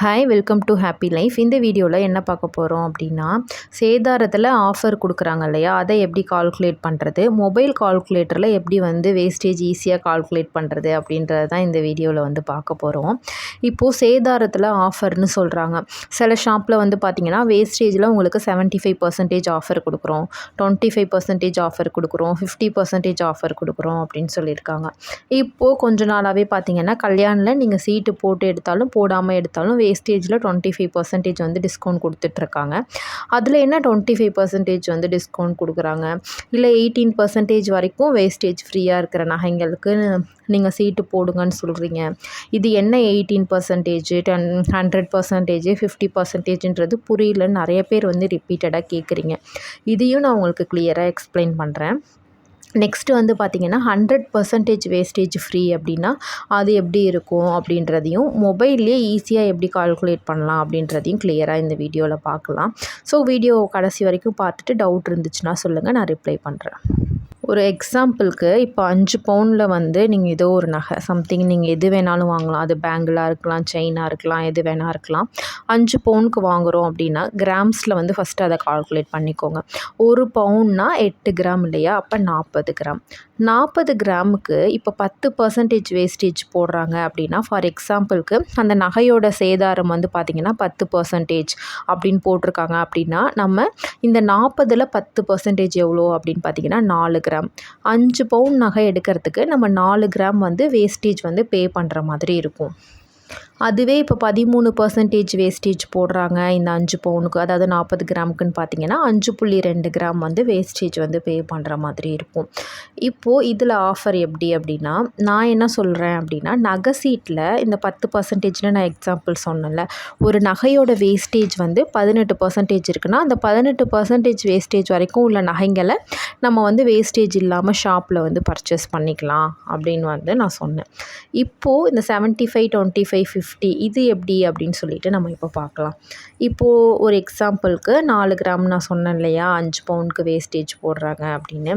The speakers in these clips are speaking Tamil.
Hi welcome to happy life இந்த வீடியோவில் என்ன பார்க்க போகிறோம் அப்படின்னா சேதாரத்தில் ஆஃபர் கொடுக்குறாங்க இல்லையா? அதை எப்படி கால்குலேட் பண்ணுறது மொபைல் கால்குலேட்டரில் எப்படி வந்து வேஸ்டேஜ் ஈஸியாக கால்குலேட் பண்ணுறது அப்படின்றது தான் இந்த வீடியோவில் வந்து பார்க்க போகிறோம் இப்போது சேதாரத்தில் ஆஃபர்னு சொல்கிறாங்க சில ஷாப்பில் வந்து பார்த்திங்கன்னா வேஸ்டேஜில் உங்களுக்கு செவன்ட்டி ஃபைவ் பர்சன்டேஜ் ஆஃபர் கொடுக்குறோம். டுவெண்ட்டி ஃபைவ் பர்சன்டேஜ் ஆஃபர் கொடுக்குறோம். ஃபிஃப்டி பர்சன்டேஜ் ஆஃபர் கொடுக்குறோம் அப்படின்னு சொல்லியிருக்காங்க. இப்போது கொஞ்ச நாளாகவே பார்த்தீங்கன்னா கல்யாணில் நீங்கள் சீட்டு போட்டு எடுத்தாலும் போடாமல் எடுத்தாலும் வேஸ்டேஜில் டுவெண்ட்டி ஃபைவ் பர்சன்டேஜ் வந்து டிஸ்கவுண்ட் கொடுத்துட்ருக்காங்க. அதில் என்ன டுவெண்ட்டி ஃபைவ் பர்சன்டேஜ் வந்து டிஸ்கவுண்ட் கொடுக்குறாங்க? இல்லை எயிட்டீன் பர்சன்டேஜ் வரைக்கும் வேஸ்டேஜ் ஃப்ரீயாக இருக்கிற நகைங்களுக்கு நீங்கள் சீட்டு போடுங்கன்னு சொல்கிறீங்க இது என்ன eighteen percentage ten hundred percentage fifty பர்சன்டேஜ்ன்றது புரியலன்னு நிறைய பேர் வந்து ரிப்பீட்டடாக கேட்குறீங்க இதையும் நான் உங்களுக்கு கிளியராக எக்ஸ்பிளைன் பண்ணுறேன் நெக்ஸ்ட்டு வந்து பார்த்திங்கன்னா ஹண்ட்ரட் பர்சன்டேஜ் வேஸ்டேஜ் ஃப்ரீ அப்படின்னா அது எப்படி இருக்கும் அப்படின்றதையும் மொபைல்லே ஈஸியாக எப்படி கால்குலேட் பண்ணலாம் அப்படின்றதையும் கிளியராக இந்த வீடியோவில் பார்க்கலாம். ஸோ வீடியோ கடைசி வரைக்கும் பார்த்துட்டு டவுட் இருந்துச்சுன்னா சொல்லுங்கள் நான் ரிப்ளை பண்ணுறேன் ஒரு எக்ஸாம்பிளுக்கு இப்போ அஞ்சு பவுனில் வந்து நீங்கள் ஏதோ ஒரு நகை சம்திங் நீங்கள் எது வேணாலும் வாங்கலாம். அது பேங்கிளாக இருக்கலாம் செயினாக இருக்கலாம் எது வேணால் இருக்கலாம். அஞ்சு பவுனுக்கு வாங்குகிறோம் அப்படின்னா கிராம்ஸில் வந்து ஃபஸ்ட்டு அதை கால்குலேட் பண்ணிக்கோங்க. ஒரு பவுன்னா எட்டு கிராம் இல்லையா? அப்போ நாற்பது கிராம் நாற்பது கிராமுக்கு இப்போ பத்து பர்சன்டேஜ் வேஸ்டேஜ் போடுறாங்க அப்படின்னா ஃபார் எக்ஸாம்பிளுக்கு அந்த நகையோட சேதாரம் வந்து பார்த்திங்கன்னா பத்து பர்சன்டேஜ் அப்படின்னு போட்டிருக்காங்க அப்படின்னா நம்ம இந்த நாற்பதில் பத்து பர்சன்டேஜ் எவ்வளோ அப்படின்னு பார்த்தீங்கன்னா நாலு கிராம் அஞ்சு பவுன் நகை எடுக்கிறதுக்கு நம்ம நாலு கிராம் வந்து வேஸ்டேஜ் வந்து பே பண்ணுற மாதிரி இருக்கும். அதுவே இப்போ பதிமூணு பர்சன்டேஜ் வேஸ்டேஜ் போடுறாங்க இந்த அஞ்சு பவுனுக்கு. அதாவது நாற்பது கிராமுக்குன்னு பார்த்தீங்கன்னா அஞ்சு புள்ளி ரெண்டு கிராம் வந்து வேஸ்டேஜ் வந்து பே பண்ணுற மாதிரி இருக்கும். இப்போது இதில் ஆஃபர் எப்படி அப்படின்னா நான் என்ன சொல்கிறேன் அப்படின்னா நகை சீட்டில் இந்த பத்து பர்சன்டேஜ்னு நான் எக்ஸாம்பிள் சொன்னேன்ல ஒரு நகையோட வேஸ்டேஜ் வந்து பதினெட்டு பர்சன்டேஜ் இருக்குன்னா அந்த பதினெட்டு பர்சன்டேஜ் வேஸ்டேஜ் வரைக்கும் உள்ள நகைங்களை நம்ம வந்து வேஸ்டேஜ் இல்லாமல் ஷாப்பில் வந்து பர்ச்சேஸ் பண்ணிக்கலாம் அப்படின்னு வந்து நான் சொன்னேன். இப்போது இந்த seventy five twenty five fifty இது எப்படி அப்படின்னு சொல்லிட்டு நம்ம இப்போ பார்க்கலாம். இப்போது ஒரு எக்ஸாம்பிளுக்கு நாலு கிராம் நான் சொன்னேன் இல்லையா? அஞ்சு பவுனுக்கு வேஸ்டேஜ் போடுறாங்க அப்படின்னு.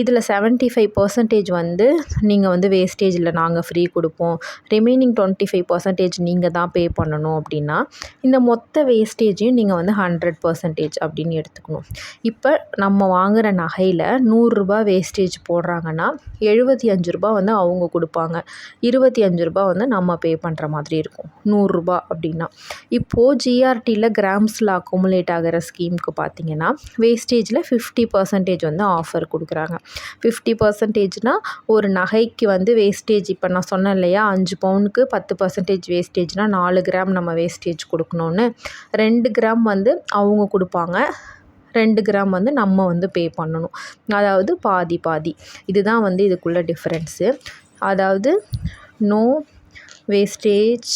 இதில் செவன்ட்டி ஃபைவ் பர்சன்டேஜ் வந்து நீங்கள் வந்து வேஸ்டேஜில் நாங்கள் ஃப்ரீ கொடுப்போம். ரிமைனிங் டுவெண்ட்டி ஃபைவ் பர்சன்டேஜ் நீங்கள் தான் பே பண்ணணும் அப்படின்னா இந்த மொத்த வேஸ்டேஜையும் நீங்கள் வந்து ஹண்ட்ரட் பர்சன்டேஜ் அப்படின்னு எடுத்துக்கணும். இப்போ நம்ம வாங்குகிற நகையில் நூறுரூபா வேஸ்டேஜ் போடுறாங்கன்னா எழுபத்தி அஞ்சு ரூபா வந்து அவங்க கொடுப்பாங்க. இருபத்தி அஞ்சு ரூபா வந்து நம்ம பே பண்ணுற மாதிரி இருக்கும். நூறுரூபா அப்படின்னா. இப்போது ஜிஆர்டியில் கிராம்ஸில் அக்குமுலேட் ஆகிற ஸ்கீமுக்கு பார்த்தீங்கன்னா வேஸ்டேஜில் ஃபிஃப்டி பர்சன்டேஜ் வந்து ஆஃபர் கொடுக்குறாங்க. ஃபிஃப்டி பர்சன்டேஜ்னால் ஒரு நகைக்கு வந்து வேஸ்டேஜ் இப்போ நான் சொன்னேன் இல்லையா அஞ்சு பவுனுக்கு பத்து பர்சன்டேஜ் வேஸ்டேஜ்னால் நாலு கிராம் நம்ம வேஸ்டேஜ் கொடுக்கணுன்னு ரெண்டு கிராம் வந்து அவங்க கொடுப்பாங்க. ரெண்டு கிராம் வந்து நம்ம வந்து பே பண்ணணும். அதாவது பாதி பாதி. இதுதான் வந்து இதுக்குள்ள டிஃப்ரென்ஸு அதாவது no wastage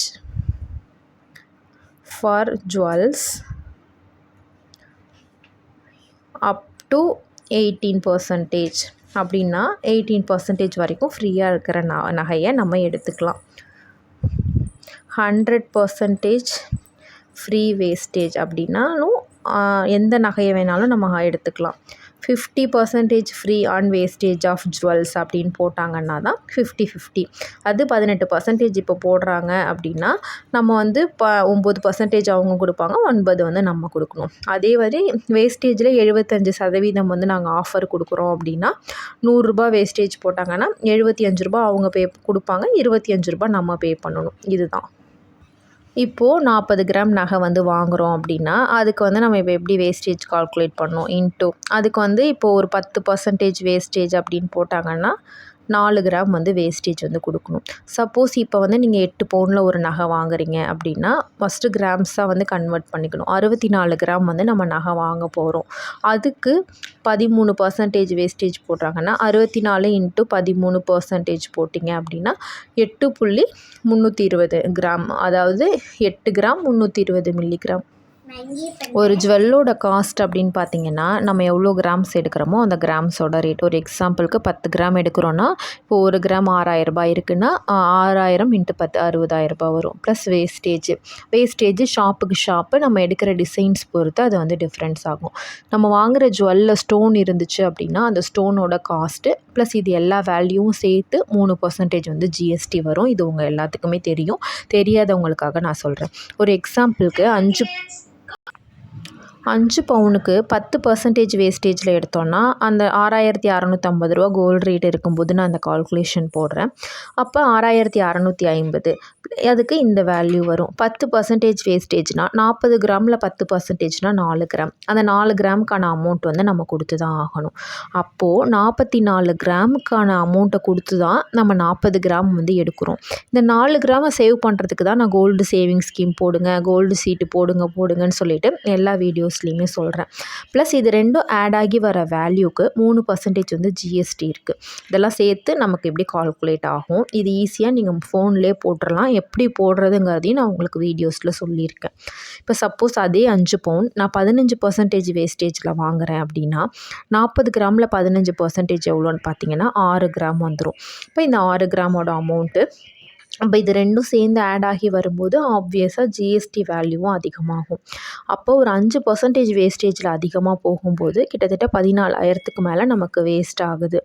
for jewels up to eighteen percentage அப்படின்னா எயிட்டீன் பர்சன்டேஜ் வரைக்கும் ஃப்ரீயாக இருக்கிற ந நகையை நம்ம எடுத்துக்கலாம். ஹண்ட்ரட் பர்சன்டேஜ் ஃப்ரீ வேஸ்டேஜ் அப்படின்னாலும் எந்த நகையை வேணாலும் நம்ம எடுத்துக்கலாம். Fifty percentage free on wastage of jewels அப்படின்னு போட்டாங்கன்னா தான் ஃபிஃப்டி ஃபிஃப்டி அது பதினெட்டு பர்சன்டேஜ் இப்போ போடுறாங்க அப்படின்னா நம்ம வந்து ப ஒம்பது பர்சன்டேஜ் அவங்க கொடுப்பாங்க ஒன்பது வந்து நம்ம கொடுக்கணும். அதே மாதிரி வேஸ்டேஜில் எழுபத்தஞ்சு சதவீதம் வந்து நாங்கள் ஆஃபர் கொடுக்குறோம் அப்படின்னா நூறுரூபா வேஸ்டேஜ் போட்டாங்கன்னா எழுபத்தி அஞ்சு ரூபா அவங்க பே கொடுப்பாங்க இருபத்தி அஞ்சு ரூபா நம்ம பே பண்ணணும். இதுதான். இப்போது நாற்பது கிராம் நகை வந்து வாங்குகிறோம் அப்படின்னா அதுக்கு வந்து நம்ம இப்போ எப்படி வேஸ்டேஜ் கால்குலேட் பண்ணணும்? இன்ட்டு அதுக்கு வந்து இப்போது ஒரு பத்து பர்சன்டேஜ் வேஸ்டேஜ் அப்படின்னு போட்டாங்கன்னா நாலு கிராம் வந்து வேஸ்டேஜ் வந்து கொடுக்கணும். சப்போஸ் இப்போ வந்து நீங்கள் எட்டு பவுனில் ஒரு நகை வாங்குறீங்க அப்படின்னா ஃபஸ்ட்டு கிராம்ஸாக வந்து கன்வெர்ட் பண்ணிக்கணும். அறுபத்தி நாலு கிராம் வந்து நம்ம நகை வாங்க போகிறோம் அதுக்கு பதிமூணு பர்சன்டேஜ் வேஸ்டேஜ் போடுறாங்கன்னா அறுபத்தி நாலு இன்ட்டு பதிமூணு பர்சன்டேஜ் போட்டிங்க அப்படின்னா எட்டு புள்ளி முந்நூற்றி இருபது கிராம். அதாவது எட்டு கிராம் முந்நூற்றி இருபது மில்லிகிராம் ஒரு ஜுவல்லோட காஸ்ட் அப்படின்னு பார்த்தீங்கன்னா நம்ம எவ்வளோ கிராம்ஸ் எடுக்கிறோமோ அந்த கிராம்ஸோட ரேட் ஒரு எக்ஸாம்பிளுக்கு பத்து கிராம் எடுக்கிறோன்னா இப்போ ஒரு கிராம் ஆறாயிரம் ரூபாய் இருக்குன்னா ஆறாயிரம் இன்ட்டு பத்து அறுபதாயிரம் ரூபாய் வரும். ப்ளஸ் வேஸ்டேஜ் வேஸ்டேஜ் ஷாப்புக்கு ஷாப்பு நம்ம எடுக்கிற டிசைன்ஸ் பொறுத்து அது வந்து டிஃப்ரென்ஸ் ஆகும். நம்ம வாங்குகிற ஜுவல்ல ஸ்டோன் இருந்துச்சு அப்படின்னா அந்த ஸ்டோனோட காஸ்ட்டு ப்ளஸ் இது எல்லா வேல்யூவும் சேர்த்து மூணு பர்சன்டேஜ் வந்து ஜிஎஸ்டி வரும். இது உங்கள் எல்லாத்துக்குமே தெரியும். தெரியாதவங்களுக்காக நான் சொல்கிறேன் ஒரு எக்ஸாம்பிளுக்கு அஞ்சு அஞ்சு பவுனுக்கு பத்து பர்சன்டேஜ் வேஸ்டேஜில் எடுத்தோன்னா அந்த ஆறாயிரத்தி அறநூற்றம்பது ரூபா கோல்டு ரேட் இருக்கும்போது நான் அந்த கால்குலேஷன் போடுறேன். அப்போ ஆறாயிரத்தி அறநூற்றி ஐம்பது. அதுக்கு இந்த வேல்யூ வரும். பத்து பர்சன்டேஜ் வேஸ்டேஜ்னால் நாற்பது கிராமில் பத்து பர்சன்டேஜ்னால் நாலு கிராம் அந்த நாலு கிராமுக்கான அமௌண்ட் வந்து நம்ம கொடுத்து தான் ஆகணும். அப்போது நாற்பத்தி நாலு கிராமுக்கான அமௌண்ட்டை கொடுத்து தான் நம்ம நாற்பது கிராம் வந்து எடுக்கிறோம். இந்த நாலு கிராமை சேவ் பண்ணுறதுக்கு தான் நான் கோல்டு சேவிங் ஸ்கீம் போடுங்க கோல்டு சீட்டு போடுங்க போடுங்கன்னு சொல்லிட்டு எல்லா வீடியோஸ் வீடியோஸ்லேயுமே சொல்கிறேன் ப்ளஸ் இது ரெண்டும் ஆட் ஆகி வர வேல்யூக்கு மூணு பர்சன்டேஜ் வந்து ஜிஎஸ்டி இருக்குது இதெல்லாம் சேர்த்து நமக்கு எப்படி கால்குலேட் ஆகும்? இது ஈஸியாக நீங்கள் ஃபோன்லேயே போட்டுடலாம் எப்படி போடுறதுங்கிறதையும் நான் உங்களுக்கு வீடியோஸில் சொல்லியிருக்கேன். இப்போ சப்போஸ் அதே அஞ்சு பவுன் நான் பதினஞ்சு பர்சன்டேஜ் வேஸ்டேஜில் வாங்குகிறேன் அப்படின்னா நாற்பது கிராமில் பதினஞ்சு பர்சன்டேஜ் எவ்வளோன்னு பார்த்தீங்கன்னா ஆறு கிராம் வந்துடும் இப்போ இந்த ஆறு கிராமோட அமௌண்ட்டு அப்போ இது ரெண்டும் சேர்ந்து ஆட் ஆகி வரும்போது ஆப்வியஸாக ஜிஎஸ்டி வேல்யூவும் அதிகமாகும். அப்போ ஒரு அஞ்சு பர்சன்டேஜ் வேஸ்டேஜில் அதிகமாக போகும்போது கிட்டத்தட்ட பதினாலாயிரத்துக்கு மேலே நமக்கு வேஸ்ட் ஆகுது.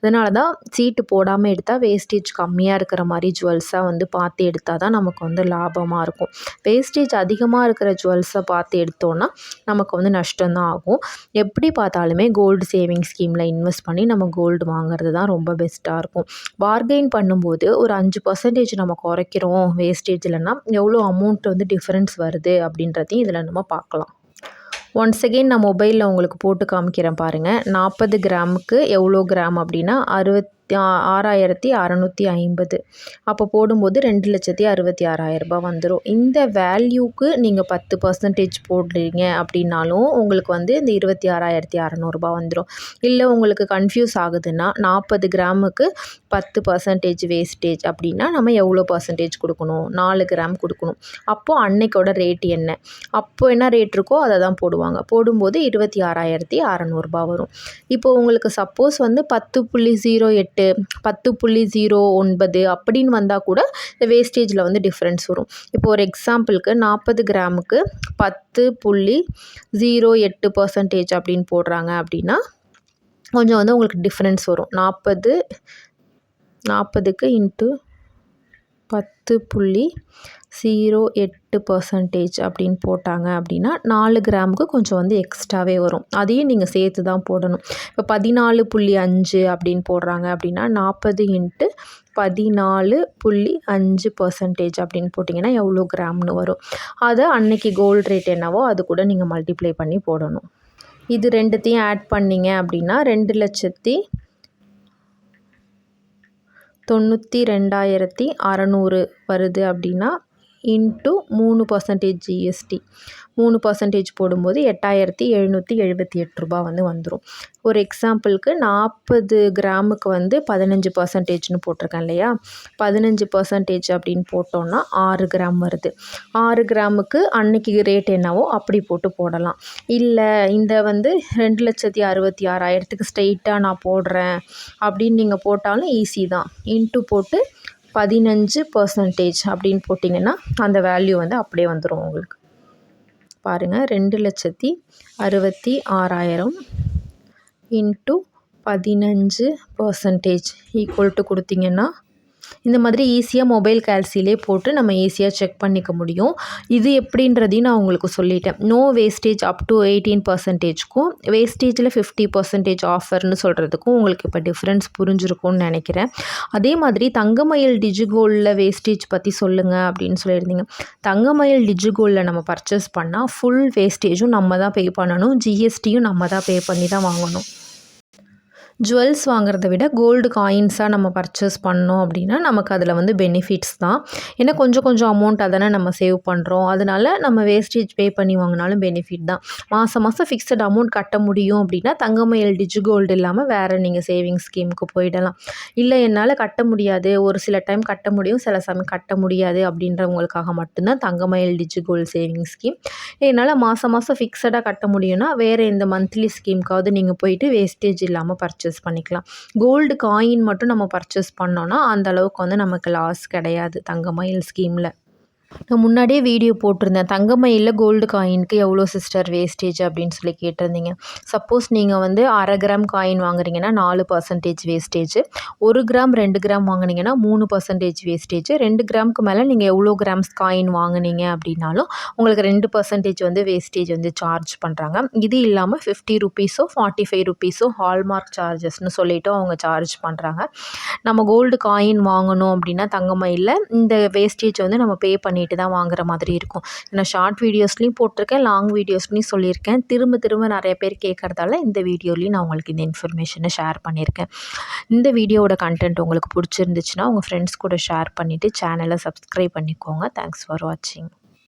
அதனால தான் சீட்டு போடாமல் எடுத்தால் வேஸ்டேஜ் கம்மியாக இருக்கிற மாதிரி ஜுவல்ஸாக வந்து பார்த்து எடுத்தால் தான் நமக்கு வந்து லாபமாக இருக்கும். வேஸ்டேஜ் அதிகமாக இருக்கிற ஜுவல்ஸை பார்த்து எடுத்தோன்னா நமக்கு வந்து நஷ்டம்தான் ஆகும். எப்படி பார்த்தாலுமே கோல்டு சேவிங் ஸ்கீமில் இன்வெஸ்ட் பண்ணி நம்ம கோல்டு வாங்குறது தான் ரொம்ப பெஸ்ட்டாக இருக்கும். பார்கெயின் பண்ணும்போது ஒரு அஞ்சு பர்சன்டேஜ் நம்ம குறைக்கிறோம் வேஸ்டேஜ்லனா எவ்வளோ அமௌண்ட் வந்து டிஃப்ரென்ஸ் வருது அப்படின்றதையும் இதில் நம்ம பார்க்கலாம். ஒன்ஸ் அகெயின் நான் மொபைலில் உங்களுக்கு போட்டு காமிக்கிறேன் பாருங்கள் நாற்பது கிராமுக்கு எவ்வளோ கிராம் அப்படின்னா அறுபத் ஆ- ஆறாயிரத்தி அறநூற்றி ஐம்பது. அப்போ போடும்போது ரெண்டு லட்சத்தி அறுபத்தி ஆறாயிரரூபா வந்துடும் இந்த வேல்யூக்கு நீங்கள் பத்து பர்சன்டேஜ் போடுறீங்க அப்படின்னாலும் உங்களுக்கு வந்து இந்த இருபத்தி ஆறாயிரத்தி அறநூறுபா வந்துடும் இல்லை உங்களுக்கு கன்ஃபியூஸ் ஆகுதுன்னா நாற்பது கிராமுக்கு பத்து பர்சன்டேஜ் வேஸ்டேஜ் அப்படின்னா நம்ம எவ்வளோ பர்சன்டேஜ் கொடுக்கணும்? நாலு கிராம் கொடுக்கணும். அப்போது அன்னைக்கோட ரேட் என்ன? அப்போ என்ன ரேட் இருக்கோ அதை தான் போடுவாங்க. போடும்போது இருபத்தி ஆறாயிரத்தி அறநூறுபா வரும். இப்போ உங்களுக்கு சப்போஸ் வந்து பத்து புள்ளி ஜீரோ எட்டு பத்து புள்ளி ஜீரோ ஒன்பது அப்படின்னு வந்தால் கூட இந்த வேஸ்டேஜில் வந்து டிஃப்ரென்ஸ் வரும். இப்போ ஒரு எக்ஸாம்பிளுக்கு நாற்பது கிராமுக்கு பத்து புள்ளி ஜீரோ எட்டு பர்சன்டேஜ் அப்படின்னு போடுறாங்க அப்படின்னா கொஞ்சம் வந்து உங்களுக்கு டிஃப்ரென்ஸ் வரும். நாற்பது நாற்பதுக்கு இன்ட்டு பத்து புள்ளி ஜீரோ எட்டு பர்சன்டேஜ் அப்படின்னு போட்டாங்க அப்படின்னா நாலு கிராமுக்கு கொஞ்சம் வந்து எக்ஸ்ட்ராவே வரும். அதையும் நீங்கள் சேர்த்து தான் போடணும். இப்போ பதினாலு புள்ளி அஞ்சு அப்படின்னு போடுறாங்க அப்படின்னா நாற்பது இன்ட்டு பதினாலு புள்ளி அஞ்சு பர்சன்டேஜ் அப்படின்னு போட்டிங்கன்னா எவ்வளோ கிராம்னு வரும். அதை அன்னைக்கு கோல்டு ரேட் என்னவோ அது கூட நீங்கள் மல்டிப்ளை பண்ணி போடணும். இது ரெண்டுத்தையும் ஆட் பண்ணிங்க அப்படின்னா ரெண்டு லட்சத்தி தொண்ணூற்றி ரெண்டாயிரத்தி அறநூறு வருது அப்படின்னா இன்ட்டு மூணு பர்சன்டேஜ் ஜிஎஸ்டி மூணு பர்சன்டேஜ் போடும்போது எட்டாயிரத்தி எழுநூற்றி எழுபத்தி எட்டு ரூபா வந்து வந்துடும் ஒரு எக்ஸாம்பிளுக்கு நாற்பது கிராமுக்கு வந்து பதினஞ்சு பர்சன்டேஜ்னு போட்டிருக்கேன் இல்லையா? பதினஞ்சு பர்சன்டேஜ் அப்படின்னு போட்டோன்னா ஆறு கிராம் வருது. ஆறு கிராமுக்கு அன்னைக்கு ரேட் என்னவோ அப்படி போட்டு போடலாம். இல்லை இந்த வந்து ரெண்டு லட்சத்தி அறுபத்தி ஆறாயிரத்துக்கு ஸ்ட்ரெயிட்டாக நான் போடுறேன் அப்படின்னு நீங்கள் போட்டாலும் ஈஸி தான். இன்ட்டு போட்டு பதினஞ்சு பர்சன்டேஜ் அப்படின்னு போட்டிங்கன்னா அந்த வேல்யூ வந்து அப்படியே வந்துடும் உங்களுக்கு. பாருங்கள் ரெண்டு லட்சத்தி அறுபத்தி ஆறாயிரம் இன்ட்டு பதினஞ்சு பர்சன்டேஜ் ஈக்குவல் டு கொடுத்தீங்கன்னா இந்த மாதிரி ஈஸியாக மொபைல் கேல்சிலே போட்டு நம்ம ஈஸியாக செக் பண்ணிக்க முடியும். இது எப்படின்றதையும் நான் உங்களுக்கு சொல்லிட்டேன். No wastage up to eighteen பர்சன்டேஜ்க்கும் வேஸ்டேஜில் ஃபிஃப்டி பர்சன்டேஜ் ஆஃபர்னு சொல்கிறதுக்கும் உங்களுக்கு இப்போ டிஃப்ரென்ஸ் புரிஞ்சிருக்கும்னு நினைக்கிறேன். அதே மாதிரி தங்கமயில் டிஜிகோல்டில் வேஸ்டேஜ் பற்றி சொல்லுங்கள் அப்படின்னு சொல்லியிருந்தீங்க. தங்கமயில் டிஜிகோல்டில் நம்ம பர்ச்சேஸ் பண்ணால் ஃபுல் வேஸ்டேஜும் நம்ம தான் பே பண்ணணும். ஜிஎஸ்டியும் நம்ம தான் பே பண்ணி தான் வாங்கணும். ஜுவல்ஸ் வாங்குறத விட கோல்டு காயின்ஸாக நம்ம பர்ச்சேஸ் பண்ணோம் அப்படின்னா நமக்கு அதில் வந்து பெனிஃபிட்ஸ் தான். ஏன்னா கொஞ்சம் கொஞ்சம் அமௌண்ட் அதானே நம்ம சேவ் பண்ணுறோம் அதனால நம்ம வேஸ்டேஜ் பே பண்ணி வாங்கினாலும் பெனிஃபிட் தான். மாதம் மாதம் ஃபிக்ஸட் அமௌண்ட் கட்ட முடியும் அப்படின்னா தங்கமயில் டிஜி கோல்டு இல்லாமல் வேறு நீங்கள் சேவிங்ஸ் ஸ்கீமுக்கு போயிடலாம். இல்லை என்னால் கட்ட முடியாது. ஒரு சில டைம் கட்ட முடியும் சில சமயம் கட்ட முடியாது அப்படின்றவங்களுக்காக மட்டும்தான் Thangamayil digi gold saving scheme என்னால் மாதம் மாதம் ஃபிக்ஸடாக கட்ட முடியும்னா வேறு எந்த மந்த்லி ஸ்கீமுக்காவது நீங்கள் போயிட்டு வேஸ்டேஜ் இல்லாமல் பர்ச்சேஸ் பண்ணிக்கலாம். கோல்டு காயின் மட்டும் நம்ம பர்ச்சேஸ் பண்ணோன்னா அந்த அளவுக்கு வந்து நமக்கு லாஸ் கிடையாது தங்கமயில் ஸ்கீமில் நான் முன்னாடியே வீடியோ போட்டிருந்தேன். தங்கமயிலில் கோல்டு காயினுக்கு எவ்வளோ சிஸ்டர் வேஸ்டேஜ் அப்படின்னு சொல்லி கேட்டிருந்தீங்க. சப்போஸ் நீங்கள் வந்து அரை கிராம் காயின் வாங்குறீங்கன்னா நாலு பர்சன்டேஜ் வேஸ்டேஜ் ஒரு கிராம் ரெண்டு கிராம் வாங்கினீங்கன்னா மூணு பர்சன்டேஜ் வேஸ்டேஜ் ரெண்டு கிராமுக்கு மேலே நீங்கள் எவ்வளோ கிராம்ஸ் காயின் வாங்குனீங்க அப்படின்னாலும் உங்களுக்கு ரெண்டு பர்சன்டேஜ் வந்து வேஸ்டேஜ் வந்து சார்ஜ் பண்ணுறாங்க இது இல்லாமல் ஃபிஃப்டி ருபீஸோ ஃபார்ட்டி ஃபைவ் ருபீஸோ ஹால்மார்க் சார்ஜஸ்னு சொல்லிவிட்டு அவங்க சார்ஜ் பண்ணுறாங்க நம்ம கோல்டு காயின் வாங்கணும் அப்படின்னா தங்கமயிலில் இந்த வேஸ்டேஜ் வந்து நம்ம பே பண்ணிட்டு தான் வாங்குற மாதிரி இருக்கும். நான் ஷார்ட் வீடியோஸ்லேயும் போட்டிருக்கேன் லாங் வீடியோஸ்லேயும் சொல்லியிருக்கேன். திரும்ப திரும்ப நிறைய பேர் கேட்குறதால இந்த வீடியோலையும் நான் உங்களுக்கு இந்த இன்ஃபர்மேஷனை ஷேர் பண்ணியிருக்கேன். இந்த வீடியோவோட கண்டென்ட் உங்களுக்கு பிடிச்சிருந்துச்சுன்னா உங்கள் ஃப்ரெண்ட்ஸ் கூட ஷேர் பண்ணிவிட்டு சேனலை சப்ஸ்கிரைப் பண்ணிக்கோங்க. தேங்க்ஸ் ஃபார் வாட்சிங்